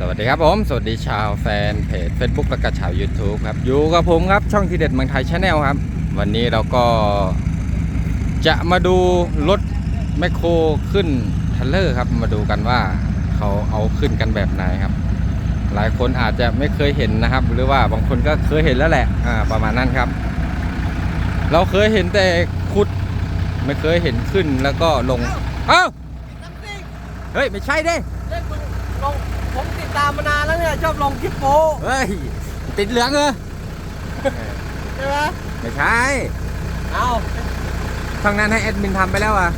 สวัสดีครับผม สวัสดีชาวแฟนเพจ Facebook และก็ชาว YouTube ครับ อยู่กับผมครับ ช่องทีเด็ดเมืองไทยชาแนลครับ วันนี้เราก็จะมาดูรถแมคโครขึ้นทันเลอร์ครับ มาดูกันว่าเขาเอาขึ้นกันแบบไหนครับ หลายคนอาจจะไม่เคยเห็นนะครับ หรือว่าบางคนก็เคยเห็นแล้วแหละอ่าประมาณนั้นครับ เราเคยเห็นแต่ขุด ไม่เคยเห็นขึ้นแล้วก็ลง เอ้าเฮ้ย ไม่ใช่เด้ ผมติดตามมานานแล้วเนี่ยชอบลงคลิปโปเฮ้ย ติดเหลืองเหรอใช่ไหมไม่ใช่ เอาทางนั้นให้แอดมินทำไปแล้วอะ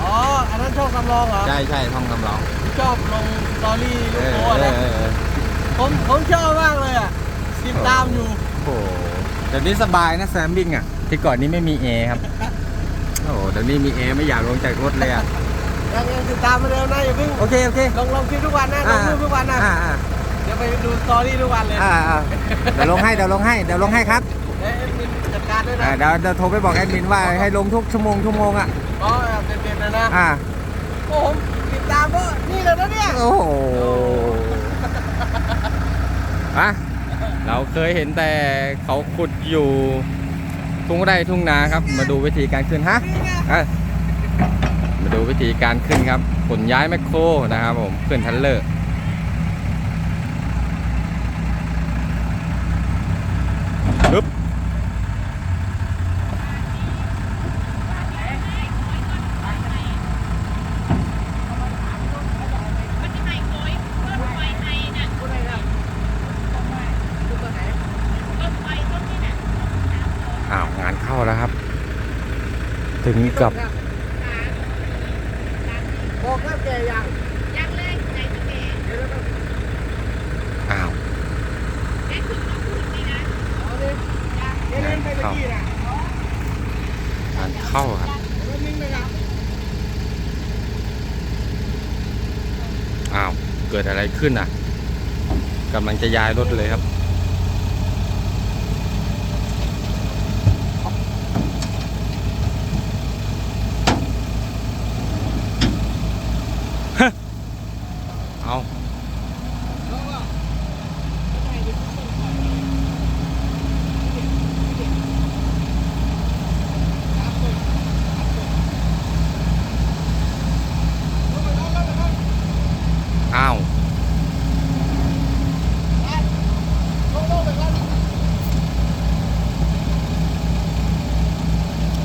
อ๋อ อันนั้นชอบกำลองเหรอ ใช่ใช่ท่องคำร้องชอบลงสตอรี่เอลูกอโปเอนะอเออผมผมชอบมากเลยอะ ติดตามอยู่ โอ้โหเดี๋ยวนี้สบายนะแซมบิ้งอะ ที่ก่อนนี้ไม่มีเอครับ โอ้โหเดี๋ยวนี้มีเอไม่อยากลงจากรถเลยอะ ยังยังติดตามมาเร็วนะอย่าเพิ่งโอเคโอเค ลงลงคลิปทุกวันนะลงรูปทุกวันนะอ่าอ่าเดี๋ยวไปดูสตอรี่ทุกวันเลยอ่าอ่าเดี๋ยวลงให้เดี๋ยวลงให้เดี๋ยวลงให้ครับเอ๊ะมีจัดการด้วยนะอ่าเดี๋ยวเดี๋ยวโทรไปบอกแอดมินว่าให้ลงทุกชั่วโมงชั่วโมงอะอ๋อเด็ดๆนะนะอ่าโอ้ผมติดตามเพราะนี่เลยนะเนี่ยโอ้โหอะเราเคยเห็นแต่เขาขุดอยู่ทุ่งไร่ทุ่งนาครับ มาดูวิธีการขึ้นฮะนี่ไงอะมาดู วิธีการขึ้นครับขนย้ายแมคโครนะครับผมขึ้นทันเลอร์ปึ๊บอ้าวงานเข้าแล้วครับ ถึงกับ บอกแล้วแกยังยังเลยไหนจะเก๋เดี๋ยวเราต้องอ้าวเด็กคุณต้องพูดดีนะเอาดิเดี๋ยวเล่นไปเมื่อกี้นะงานเข้าครับเดี๋ยวนิ่งไปครับอ้าว เกิดอะไรขึ้นอะกำลังจะย้ายรถเลยครับ เอาอ้าว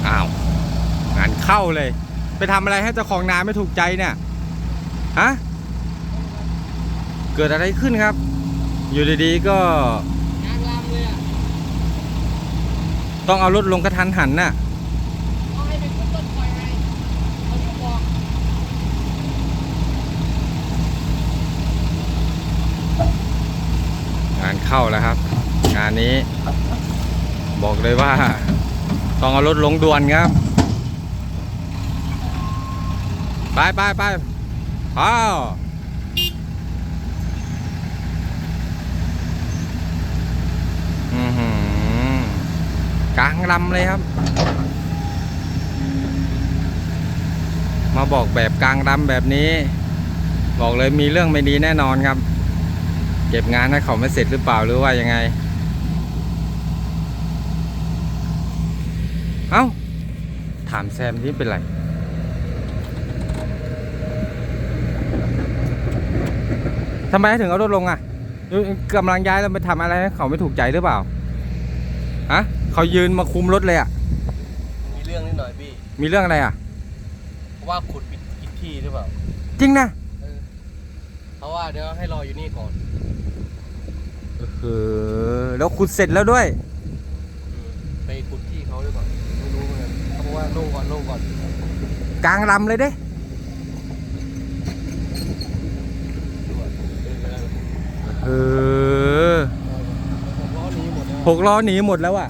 อ้าวงานเข้าเลย ไปทำอะไรให้เจ้าของนาไม่ถูกใจเนี่ย ฮะ เกิดอะไรขึ้นครับ อยู่ดีๆก็ต้องเอารถลงกระทันหันน่ะเอาให้ไปขึ้นต้นคอยไงเอาที่บอกงานเข้าแล้วครับ งานนี้ บอกเลยว่า ต้องเอารถลงด่วนครับ ไปไปไป อ้าวอื้อหือกลางลำเลยครับ มาบอกแบบกลางลำแบบนี้ บอกเลยมีเรื่องไม่ดีแน่นอนครับ เก็บงานให้เขาไม่เสร็จหรือเปล่าหรือว่ายังไง เอ้า ถามแซมที่เป็นไร ทำไมถึงเอารถลงอะกำลังย้ายแล้วไปทำอะไรให้เขาไม่ถูกใจหรือเปล่าฮะเขายืนมาคุมรถเลยอะ มีเรื่องนิดหน่อยพี่มีเรื่องอะไรอะ เพราะว่าขุดผิดผิดที่หรือเปล่าจริงนะเออเพราะว่าเดี๋ยวให้รออยู่นี่ก่อนเออแล้วขุดเสร็จแล้วด้วย อืมไปขุดที่เขาหรือเปล่าไม่รู้เหมือนกันเขาบอกว่าโล่งก่อนโล่งก่อนกลางลำเลยเด้ด่วนเดินไปแล้ว เออผมล้อหนี้หมดแล้วหกล้อหนีหมดแล้วอะ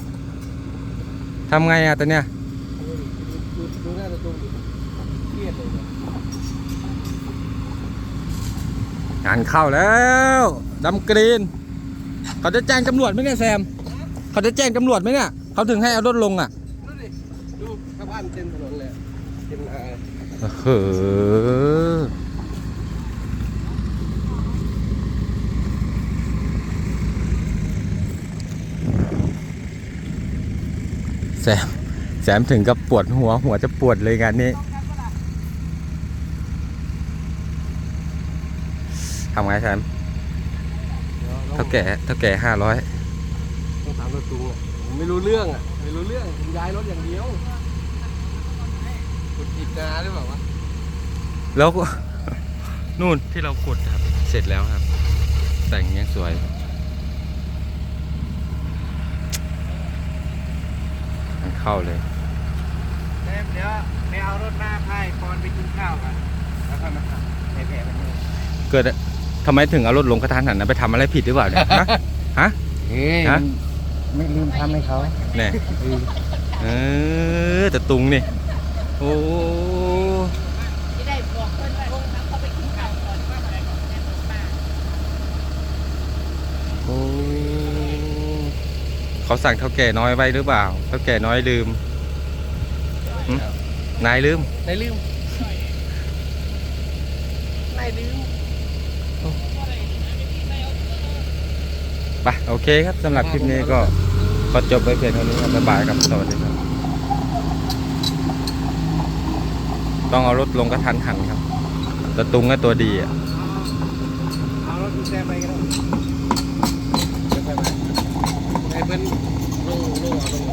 ทำไงอะตอนเนี้ยดูดูดูหน้าตะตุ่มดิเครียดเลยเนี่ยงานเข้าแล้วดำกรีน เขาจะแจ้งตำรวจไหมเนี่ยแซม เขาจะแจ้งตำรวจไหมเนี่ยเขาถึงให้เอารถลงอะดูดิดูชาวบ้านเต็มถนนเลยอะเต็มนาเออ แซ มแซมถึงกับปวดหัวหัวจะปวดเลยงานนี้ทำไงแซมเดี๋ยวเท่าแก่เท่าแก่ห้าร้อยต้องถามรถตู้อะผมไม่รู้เรื่องอะไม่รู้เรื่องผมย้ายรถอย่างเดียวขุดผิดนาหรือเปล่าวะแล้วก็นู่นที่เราขุดครับ เสร็จแล้วครับ แต่งยังสวย มัน เข้าเลยเดี๋ยวไปเอารถหน้าพายปอนไปกินข้าวกันแล้วค่อยมาทำแผลๆแบบนี้เกิดทำไมถึงเอารถลงกระทันหันนะไปทำอะไรผิดหรือเปล่าเนี่ยฮะฮะเฮ้ยฮะไม่ลืมทำให้เขาเนี่ยเออแต่ตุงนี่โอ้ ที่ได้บอกเพื่อนว่าน้ำเขาไปกินข้าวก่อนว่าอะไรก่อนแม่บอกป้า โอ้ เขาสั่งเท่าแก่น้อยไว้หรือเปล่า เท่าแก่น้อยลืมหึนายลืม นายลืมนายลืม ไปโอเคครับสำหรับคลิปนี้ก็ก็จบไปเพียงเท่านี้ครับบ๊ายบายครับสวัสดีครับ ต้องเอารถลงกระทันหันครับแต่ตุงก็ตัวดีอะ เอารถกุญแจไปกันแล้วเดี๋ยวไปไหมไอ้ เพิ่นลงลงเอาลง